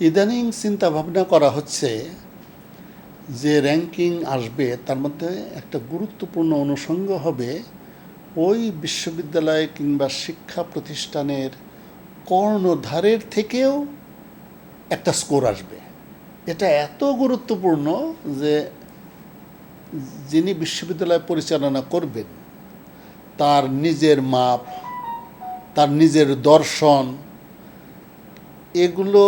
ইদানিং চিন্তা ভাবনা করা হচ্ছে যে র্যাঙ্কিং আসবে, তার মধ্যে একটা গুরুত্বপূর্ণ অনুষঙ্গ হবে ওই বিশ্ববিদ্যালয় কিংবা শিক্ষা প্রতিষ্ঠানের কর্ণধারের থেকেও একটা স্কোর আসবে। এটা এত গুরুত্বপূর্ণ যে যিনি বিশ্ববিদ্যালয় পরিচালনা করবেন, তার নিজের মাপ, তার নিজের দর্শন, এগুলো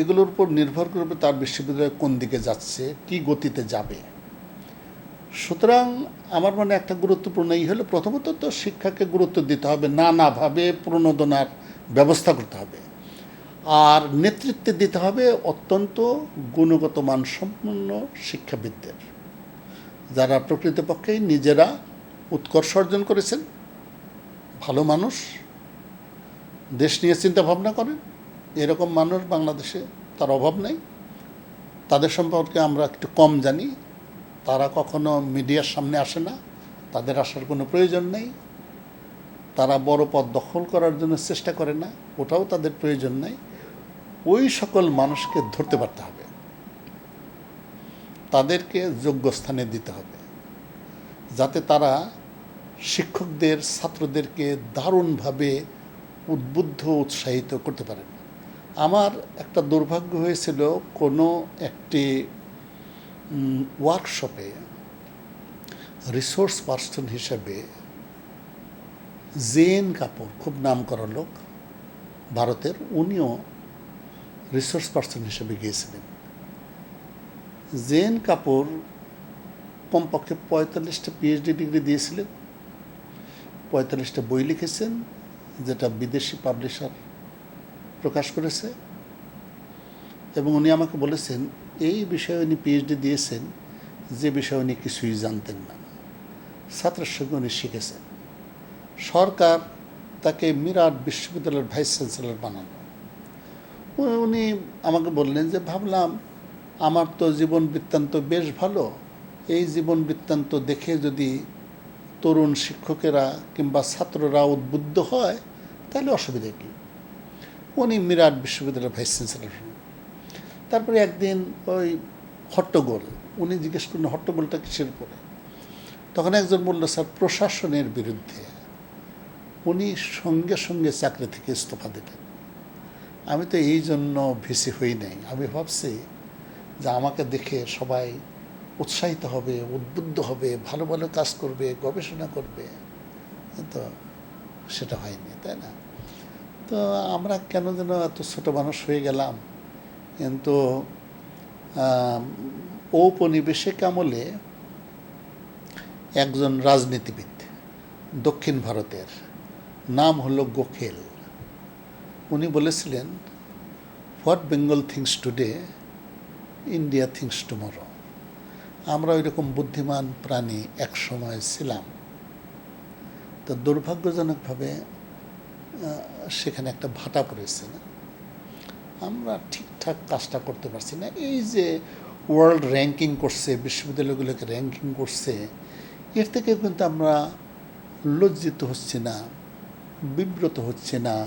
এগুলোর উপর নির্ভর করবে তার বিশ্ববিদ্যালয় কোন দিকে যাচ্ছে, কি গতিতে যাবে। সুতরাং আমার মনে একটা গুরুত্বপূর্ণ এই হলো, প্রথমত তো শিক্ষাকে গুরুত্ব দিতে হবে, নানাভাবে প্রণোদনার ব্যবস্থা করতে হবে। আর নেতৃত্বে দিতে হবে অত্যন্ত গুণগত মানসম্পন্ন শিক্ষাবিদদের, যারা প্রকৃতপক্ষেই নিজেরা উৎকর্ষ অর্জন করেছেন, ভালো মানুষ, দেশ নিয়ে চিন্তা ভাবনা করেন এরকম মানুষ বাংলাদেশে তার অভাব নেই। তাদের সম্পর্কে আমরা একটু কম জানি। তারা কখনো মিডিয়ার সামনে আসে না। তাদের আসার কোনো প্রয়োজন নেই। তারা বড় পদ দখল করার জন্য চেষ্টা করে না। ওটাও তাদের প্রয়োজন নেই। ওই সকল মানুষকে ধরতে পারতে হবে। তাদেরকে যোগ্য স্থানে দিতে হবে। যাতে তারা শিক্ষকদের, ছাত্রদেরকে দারুণভাবে উদ্বুদ্ধ, উৎসাহিত করতে পারেন। আমার একটা দুর্ভাগ্য হয়েছিল কোনো একটি ওয়ার্কশপে রিসোর্স পার্সন হিসেবে জেন কাপুর, খুব নাম করা লোক ভারতের, উনিও রিসোর্স পার্সন হিসেবে গিয়েছিলেন। জেন কাপুর কমপক্ষে পঁয়তাল্লিশটা পিএইচডি ডিগ্রি দিয়েছিলেন, পঁয়তাল্লিশটা বই লিখেছেন, যেটা বিদেশি পাবলিশার প্রকাশ করেছে এবং উনি আমাকে বলেছেন, এই বিষয়ে উনি পিএইচডি দিয়েছেন, যে বিষয়ে উনি কিছুই জানতেন না। ছাত্রের সঙ্গে উনি শিখেছেন। সরকার তাকে মিরাট বিশ্ববিদ্যালয়ের ভাইস চ্যান্সেলর বানানো উনি আমাকে বললেন যে, ভাবলাম আমার তো জীবন বৃত্তান্ত বেশ ভালো। এই জীবন বৃত্তান্ত দেখে যদি তরুণ শিক্ষকেরা কিংবা ছাত্ররা উদ্বুদ্ধ হয়, তাহলে অসুবিধা কী? উনি মিরাট বিশ্ববিদ্যালয়ের ভাইস চ্যান্সেলর। তারপরে একদিন ওই হট্টগোল, উনি জিজ্ঞেস করলেন, হট্টগোলটা কিসের উপরে? তখন একজন বলল, স্যার, প্রশাসনের বিরুদ্ধে উনি সঙ্গে সঙ্গে চাকরি থেকে ইস্তফা দিলেন আমি তো এই জন্য ভিসি হই নাই। আমি ভাবছি যে আমাকে দেখে সবাই উৎসাহিত হবে, উদ্বুদ্ধ হবে, ভালো ভালো কাজ করবে, গবেষণা করবে। কিন্তু সেটা হয়নি, তাই না? তো আমরা কেন যেন এত ছোটো মানুষ হয়ে গেলাম? কিন্তু ঔপনিবেশিক আমলে একজন রাজনীতিবিদ দক্ষিণ ভারতের নাম হলো গোখেল। উনি বলেছিলেন what Bengal thinks today India thinks tomorrow আমরা ওই রকম বুদ্ধিমান প্রাণী এক সময় ছিলাম। তো দুর্ভাগ্যজনকভাবে সেখানে একটা ভাটা পড়েছে না। আমরা ঠিকঠাক কাজটা করতে পারছি না। এই যে ওয়ার্ল্ড র্যাঙ্কিং করছে, বিশ্ববিদ্যালয়গুলোকে র্যাঙ্কিং করছে, এর থেকে কিন্তু আমরা লজ্জিত হচ্ছে না, বিব্রত হচ্ছে না।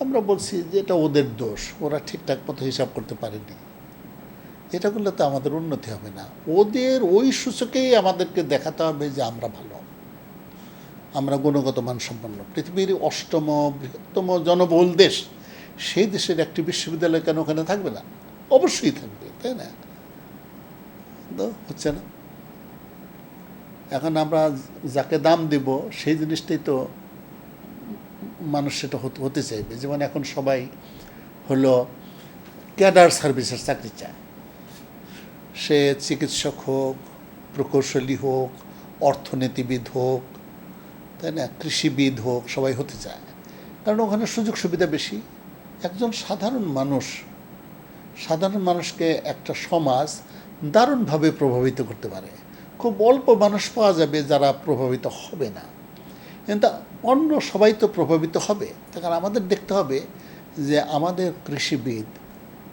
আমরা বলছি যে এটা ওদের দোষ, ওরা ঠিকঠাক মতো হিসাব করতে পারেনি। এটা করলে তো আমাদের উন্নতি হবে না। ওদের ওই সূচকেই আমাদেরকে দেখাতে হবে যে আমরা ভালো। আমরা গুণগত মানসম্পন্ন। পৃথিবীর অষ্টম বৃহত্তম জনবহুল দেশ, সেই দেশের একটি বিশ্ববিদ্যালয় কেন ওখানে থাকবে না? অবশ্যই থাকবে, তাই না? হচ্ছে না? এখন আমরা যাকে দাম দেব, সেই জিনিসটাই তো মানুষ সেটা হতে চাইবে। যেমন এখন সবাই হলো ক্যাডার সার্ভিসের চাকরি চায়। সে চিকিৎসক হোক, প্রকৌশলী হোক, অর্থনীতিবিদ হোক তাই না? কৃষিবিদ হোক, সবাই হতে চায়। কারণ ওখানে সুযোগ সুবিধা বেশি। একজন সাধারণ মানুষ, সাধারণ মানুষকে একটা সমাজ দারুণভাবে প্রভাবিত করতে পারে। খুব অল্প মানুষ পাওয়া যাবে যারা প্রভাবিত হবে না। কিন্তু অন্য সবাই তো প্রভাবিত হবে। কারণ আমাদের দেখতে হবে যে আমাদের কৃষিবিদ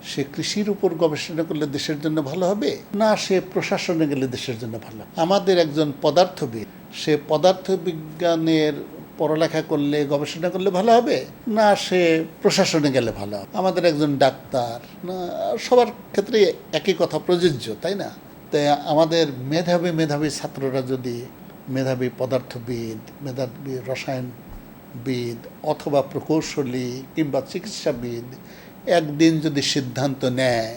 সে কৃষির উপর গবেষণা করলে দেশের জন্য ভালো হবে? না, সে প্রশাসনে গেলে দেশের জন্য ভালো আমাদের একজন পদার্থবিদ, সে পদার্থ বিজ্ঞানের পড়ালেখা করলে, গবেষণা করলে ভালো হবে? না, সে প্রশাসনে গেলে ভালো হবে। আমাদের একজন ডাক্তার, না, সবার ক্ষেত্রে একই কথা, প্রযোজ্য, তাই না? তাই আমাদের মেধাবী মেধাবী ছাত্ররা যদি মেধাবী পদার্থবিদ, মেধাবী রসায়নবিদ অথবা প্রকৌশলী কিংবা চিকিৎসাবিদ একদিন যদি সিদ্ধান্ত নেয়,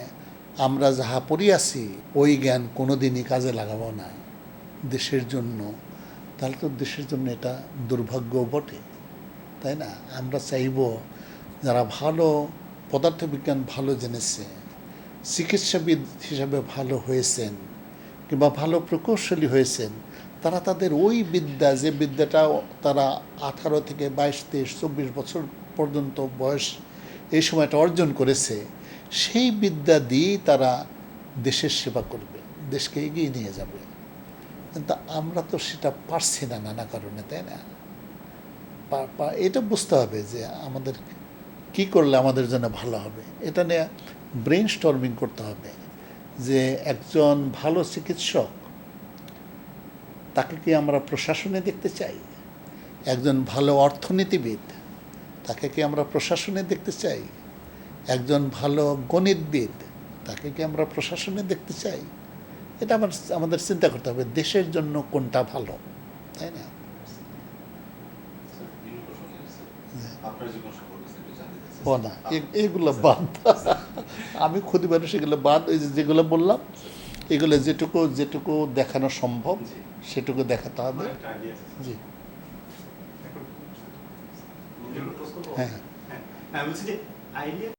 আমরা যাহা পড়িয়াছি, ওই জ্ঞান কোনোদিনই কাজে লাগাবো না। দেশের জন্য, তাহলে তো দেশের জন্য এটা দুর্ভাগ্য বটে, তাই না? আমরা চাইব যারা ভালো পদার্থবিজ্ঞান ভালো জেনেছে, চিকিৎসাবিদ হিসাবে ভালো হয়েছেন, কিংবা ভালো প্রকৌশলী হয়েছেন, তারা তাদের ওই বিদ্যা, যে বিদ্যাটা তারা আঠারো থেকে বাইশ, তেইশ, চব্বিশ বছর পর্যন্ত বয়স এই সময়টা অর্জন করেছে, সেই বিদ্যা দিয়েই তারা দেশের সেবা করবে, দেশকে এগিয়ে নিয়ে যাবে। কিন্তু আমরা তো সেটা পারছি না নানা কারণে, তাই না? এটা বুঝতে হবে যে আমাদের কি করলে আমাদের জন্য ভালো হবে। এটা নিয়ে ব্রেন স্টর্মিং করতে হবে যে একজন ভালো চিকিৎসক, তাকে কি আমরা প্রশাসনে দেখতে চাই? একজন ভালো অর্থনীতিবিদ তাকে কি আমরা প্রশাসনে দেখতে চাই? একজন ভালো গণিতবিদ, তাকে কি আমরা প্রশাসনে দেখতে চাই? এটা আমার, আমাদের চিন্তা করতে হবে, দেশের জন্য কোনটা ভালো, তাই না? না এগুলো বাদ। আমি ক্ষতি মানুষ, এগুলো বাদ, ওই যেগুলো বললাম, এগুলো যেটুকু যেটুকু দেখানো সম্ভব, সেটুকু দেখাতে হবে। জি। এখন- নিজের প্রশ্ন করব? হ্যাঁ হ্যাঁ, আমি বলছি যে আইডিয়া